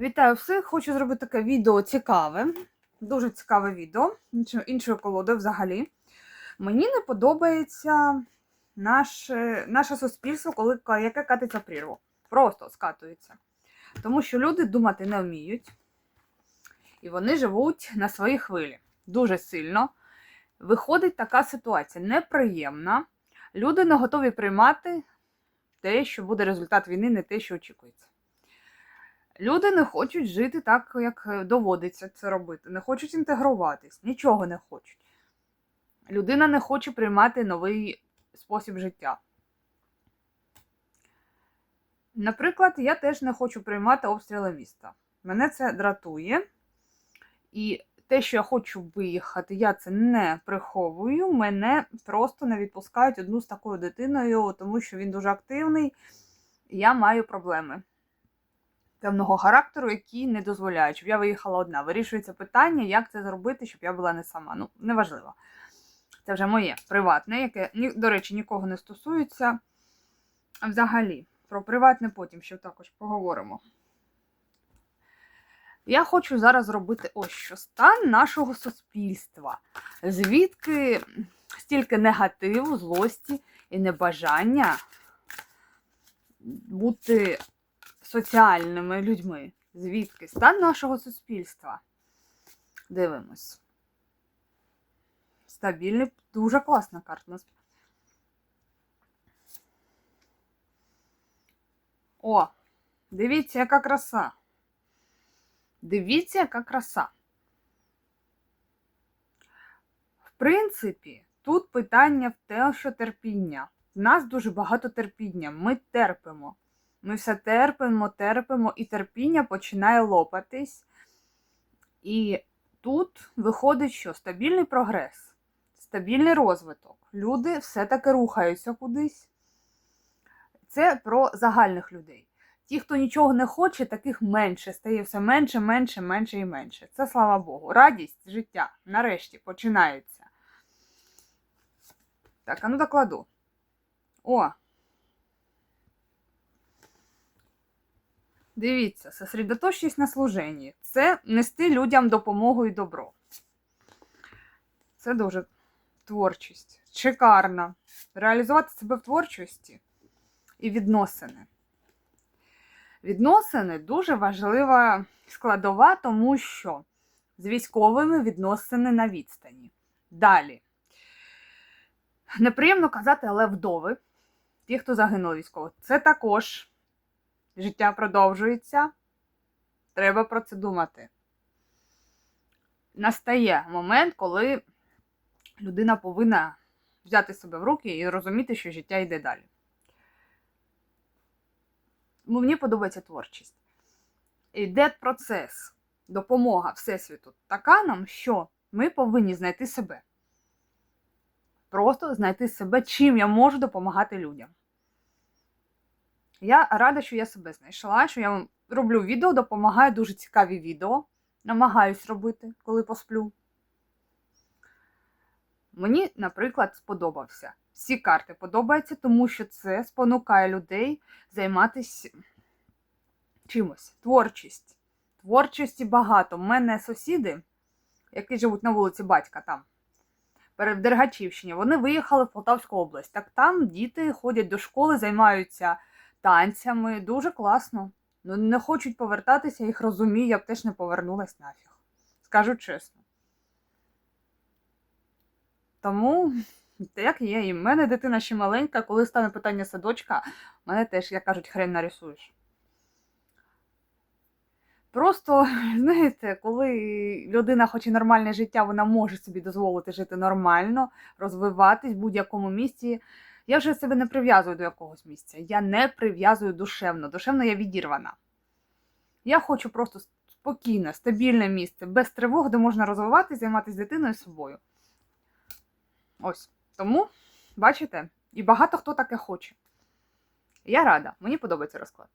Вітаю всіх! Хочу зробити таке відео цікаве, дуже цікаве відео, іншою колодою взагалі. Мені не подобається наше, наше суспільство, коли яке катиться прірву. Просто скатується. Тому що люди думати не вміють, і вони живуть на своїй хвилі дуже сильно. Виходить така ситуація неприємна. Люди не готові приймати те, що буде результат війни, не те, що очікується. Люди не хочуть жити так, як е, доводиться це робити, не хочуть інтегруватись, нічого не хочуть. Людина не хоче приймати новий спосіб життя. Наприклад, я теж не хочу приймати обстріли міста. Мене це дратує. І те, що я хочу виїхати, я це не приховую. Мене просто не відпускають одну з такою дитиною, тому що він дуже активний, і я маю проблеми певного характеру, які не дозволяють, щоб я виїхала одна. Вирішується питання, як це зробити, щоб я була не сама. Ну, неважливо. Це вже моє приватне, яке, до речі, нікого не стосується. Взагалі, про приватне потім ще також поговоримо. Я хочу зараз зробити ось що стан нашого суспільства. Звідки стільки негативу, злості і небажання бути соціальними людьми. Звідки? Стан нашого суспільства. Дивимось. Стабільний, дуже класна карта. О, дивіться, яка краса. Дивіться, яка краса. В принципі, тут питання в те, що терпіння. В нас дуже багато терпіння. Ми терпимо. Ми все терпимо, терпимо, і терпіння починає лопатись. І тут виходить, що стабільний прогрес, стабільний розвиток. Люди все-таки рухаються кудись. Це про загальних людей. Ті, хто нічого не хоче, таких менше, стає все менше, менше, менше і менше. Це слава Богу. Радість життя нарешті починається. Так, а ну докладу. О, Дивіться, сосредоточтесь на служенні. Це нести людям допомогу і добро. Це дуже творчість. Шикарно. Реалізувати себе в творчості і відносини. Відносини дуже важлива складова, тому що з військовими відносини на відстані. Далі. Неприємно казати, але вдови, ті, хто загинули військово, це також життя продовжується. Треба про це думати. Настає момент, коли людина повинна взяти себе в руки і розуміти, що життя йде далі. Мені подобається творчість. Йде процес, допомога Всесвіту така нам, що ми повинні знайти себе. Просто знайти себе, чим я можу допомагати людям. Я рада, що я себе знайшла, що я вам роблю відео, допомагаю дуже цікаві відео. Намагаюсь робити, коли посплю. Мені, наприклад, сподобався. Всі карти подобаються, тому що це спонукає людей займатися чимось. Творчість. Творчості багато. У мене сусіди, які живуть на вулиці батька там, перед Дергачівщині, вони виїхали в Полтавську область. Так там діти ходять до школи, займаються танцями. Дуже класно. Ну, не хочуть повертатися, їх розумію, я б теж не повернулась нафіг. Скажу чесно. Тому, як є, і в мене дитина ще маленька, коли стане питання садочка, мене теж, як кажуть, хрен нарисуєш. Просто, знаєте, коли людина хоче нормальне життя, вона може собі дозволити жити нормально, розвиватись в будь-якому місці. Я вже себе не прив'язую до якогось місця. Я не прив'язую душевно. Душевно я відірвана. Я хочу просто спокійне, стабільне місце, без тривог, де можна розвиватися, займатися дитиною і собою. Ось. Тому, бачите, і багато хто таке хоче. Я рада, мені подобається розклад.